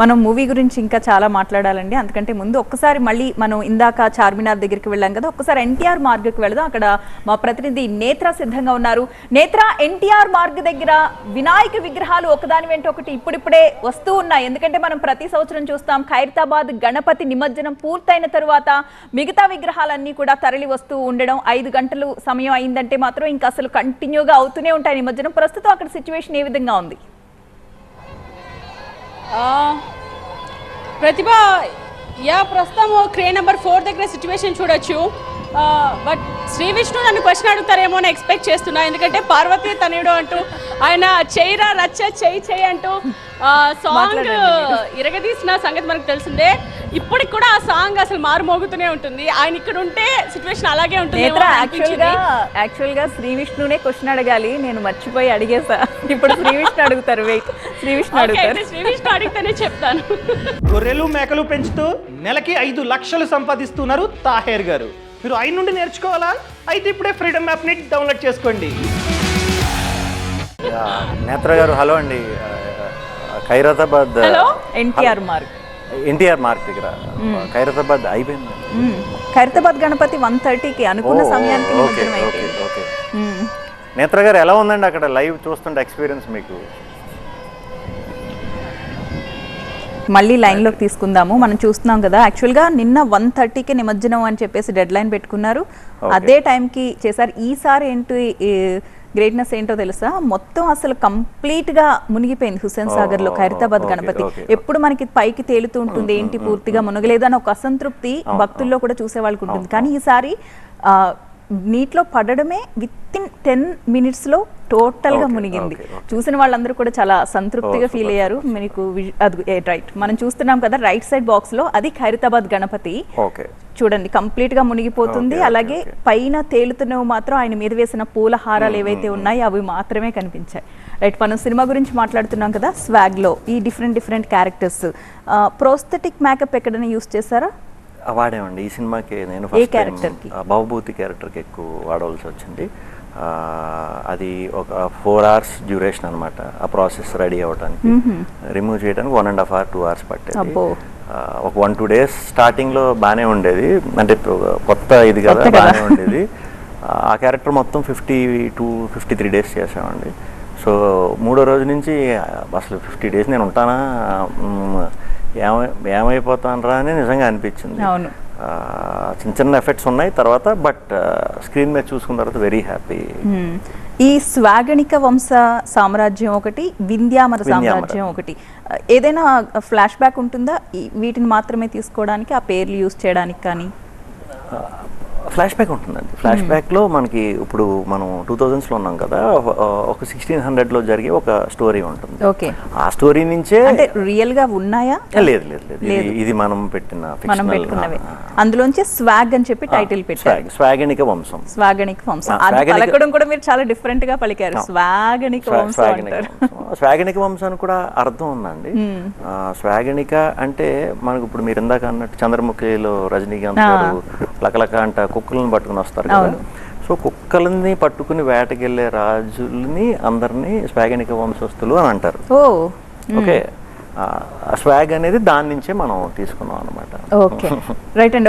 మనం మూవీ గురించి ఇంకా చాలా మాట్లాడాలండి. అందుకంటే ముందు ఒక్కసారి మళ్ళీ మనం ఇందాక చార్మినార్ దగ్గరికి వెళ్ళాం కదా ఒక్కసారి ఎన్టీఆర్ మార్గ్కి వెళదాం. అక్కడ మా ప్రతినిధి నేత్ర సిద్ధంగా ఉన్నారు. నేత్ర ఎన్టీఆర్ మార్గ్ దగ్గర వినాయక విగ్రహాలు ఒకదాని వెంట ఒకటి ఇప్పుడిప్పుడే వస్తూ ఉన్నాయి. ఎందుకంటే మనం ప్రతి సంవత్సరం చూస్తాం ఖైరతాబాద్ గణపతి నిమజ్జనం పూర్తయిన తరువాత మిగతా విగ్రహాలన్నీ కూడా తరలి వస్తూ ఉండడం. ఐదు గంటలు సమయం అయిందంటే మాత్రం ఇంకా అసలు కంటిన్యూగా అవుతూనే ఉంటాయి నిమజ్జనం. ప్రస్తుతం అక్కడ సిచ్యువేషన్ ఏ విధంగా ఉంది? ప్రతిభ యా ప్రస్తుతం క్రే నెంబర్ ఫోర్ దగ్గర సిచ్యువేషన్ చూడొచ్చు. బట్ శ్రీ విష్ణు నన్ను క్వశ్చన్ అడుగుతారేమో అని ఎక్స్పెక్ట్ చేస్తున్నా. ఎందుకంటే పార్వతీ తనయుడు అంటూ ఆయన చెయ్యిరా రచ్చ చెయ్యి చెయ్యి అంటూ సాంగ్ ఇరగదీసిన సంగతి మనకు తెలిసిందే. ఇప్పటికి కూడా ఆ సాంగ్ అసలు మారుమోగుతూనే ఉంటుంది. ఆయన ఇక్కడ ఉంటే సిచ్యువేషన్ అలాగే ఉంటుంది యాక్చువల్గా శ్రీ విష్ణునే క్వశ్చన్ అడగాలి. నేను మర్చిపోయి అడిగేసా. ఇప్పుడు శ్రీ విష్ణు అడుగుతారు వెయిట్ శ్రీ విష్ణు అడుగుతారు. శ్రీ విష్ణు అడిగితేనే చెప్తాను. గొర్రెలు మేకలు పెంచుతూ నెలకి ఐదు లక్షలు సంపాదిస్తున్నారు తాహేర్ గారు. మీరు ఆయన నుండి నేర్చుకోవాలా? అయితే ఇప్పుడే ఫ్రీడమ్ యాప్ని డౌన్లోడ్ చేసుకోండి. నేత్ర గారు హలో అండి. ఖైరతాబాద్ హలో? ఎన్టీఆర్ మార్క్. ఎన్టీఆర్ మార్క్ దగ్గర. ఖైరతాబాద్ అయిపోయింది. ఖైరతాబాద్ గణపతి వన్ థర్టీకి అనుకున్న సమయానికి ఓకే ఓకే ఓకే. నేత్ర గారు ఎలా ఉందండి అక్కడ లైవ్ చూస్తుంటే ఎక్స్పీరియన్స్ మీకు? మళ్ళీ లైన్లోకి తీసుకుందాము. మనం చూస్తున్నాం కదా యాక్చువల్గా నిన్న వన్ థర్టీకి నిమజ్జనం అని చెప్పేసి డెడ్ లైన్ పెట్టుకున్నారు అదే టైంకి చేశారు. ఈసారి ఏంటి గ్రేట్నెస్ ఏంటో తెలుసా? మొత్తం అసలు కంప్లీట్గా మునిగిపోయింది హుస్సేన్ సాగర్లో ఖైరతాబాద్ ఓకే, గణపతి. ఎప్పుడు మనకి పైకి తేలుతూ ఉంటుంది ఏంటి పూర్తిగా మునగలేదు అని ఒక అసంతృప్తి భక్తుల్లో కూడా చూసే వాళ్ళకి ఉంటుంది కానీ ఈసారి ఆ, నీటిలో పడడమే విత్ ఇన్ టెన్ మినిట్స్లో టోటల్గా ఓకే, మునిగింది. చూసిన వాళ్ళందరూ కూడా చాలా సంతృప్తిగా ఫీల్ సూపర్, అయ్యారు. మీకు అది రైట్ మనం చూస్తున్నాం కదా రైట్ సైడ్ బాక్స్లో అది ఖైరతాబాద్ గణపతి. చూడండి కంప్లీట్గా మునిగిపోతుంది. అలాగే. పైన తేలుతున్నవి మాత్రం ఆయన మీద వేసిన పూల హారాలు ఏవైతే ఉన్నాయో అవి మాత్రమే కనిపించాయి. రైట్ మనం సినిమా గురించి మాట్లాడుతున్నాం కదా స్వాగ్లో ఈ different different characters prosthetic makeup ఎక్కడైనా యూస్ చేశారా? వాడామండి ఈ సినిమాకి నేను ఫస్ట్? భవభూతి క్యారెక్టర్కి ఎక్కువ వాడవలసి వచ్చింది. అది ఒక ఫోర్ అవర్స్ డ్యూరేషన్ అనమాట ఆ ప్రాసెస్ రెడీ అవ్వడానికి రిమూవ్ చేయడానికి one and half hour two hours పట్టేది. ఒక వన్ టూ డేస్ స్టార్టింగ్లో బాగానే ఉండేది. అంటే కొత్త ఇది కదా. బాగానే ఉండేది. ఆ క్యారెక్టర్ మొత్తం fifty two fifty three days చేసామండి సో మూడో రోజు నుంచి అసలు ఫిఫ్టీ డేస్ నేను ఉంటానా? ఏమై ఏమైపోతాను రా అని నిజంగా అనిపించింది అవును. చిన్న చిన్న ఎఫెక్ట్స్ ఉన్నాయి తర్వాత బట్ స్క్రీన్ మీద చూసుకున్న తర్వాత వెరీ హ్యాపీ. ఈ స్వాగణిక వంశ సామ్రాజ్యం ఒకటి వింధ్యామర. సామ్రాజ్యం ఒకటి ఏదైనా ఫ్లాష్ బ్యాక్ ఉంటుందా వీటిని మాత్రమే తీసుకోవడానికి ఆ పేర్లు యూస్ చేయడానికి కానీ ఫ్లాష్ బ్యాక్ ఉంటుందండి. ఫ్లాష్ బ్యాక్లో మనకి ఇప్పుడు మనం టూ థౌజండ్స్లో ఉన్నాం కదా ఒక- సిక్స్టీన్ హండ్రెడ్లో జరిగే ఒక స్టోరీ ఉంటుంది. ఓకే. ఆ స్టోరీ నుంచే అంటే రియల్గా ఉన్నాయా లేదు లేదు లేదు. ఇది- మనం పెట్టిన మనం పెట్టుకున్నవి. అందులోంచి స్వాగ్ అని చెప్పి టైటిల్ పెట్టారు స్వాగ్- స్వాగనిక వంశం. స్వాగణిక వంశం. అది స్వాగణిక- పలకడం కూడా మీరు చాలా డిఫరెంట్గా పలికారు. స్వాగణిక స్వా- వంశం అంటారు. స్వాగనిక వంశానికి కూడా అర్థం ఉందండి. ఆ, స్వాగనిక అంటే మనకు ఇప్పుడు మీరు ఇందాక అన్నట్టు చంద్రముఖిలో రజనీకాంత్. గారు లకలక అంట కుక్కలను పట్టుకుని వస్తారు కదా. సో కుక్కలని పట్టుకుని వేటకెళ్ళే రాజుల్ని అందరినీ స్వాగనిక వంశస్థులు అని అంటారు. ఓకే. స్వాగ్ అనేది దాని నుంచే మనం తీసుకున్నాం అనమాట ఓకే. రైట్ అండి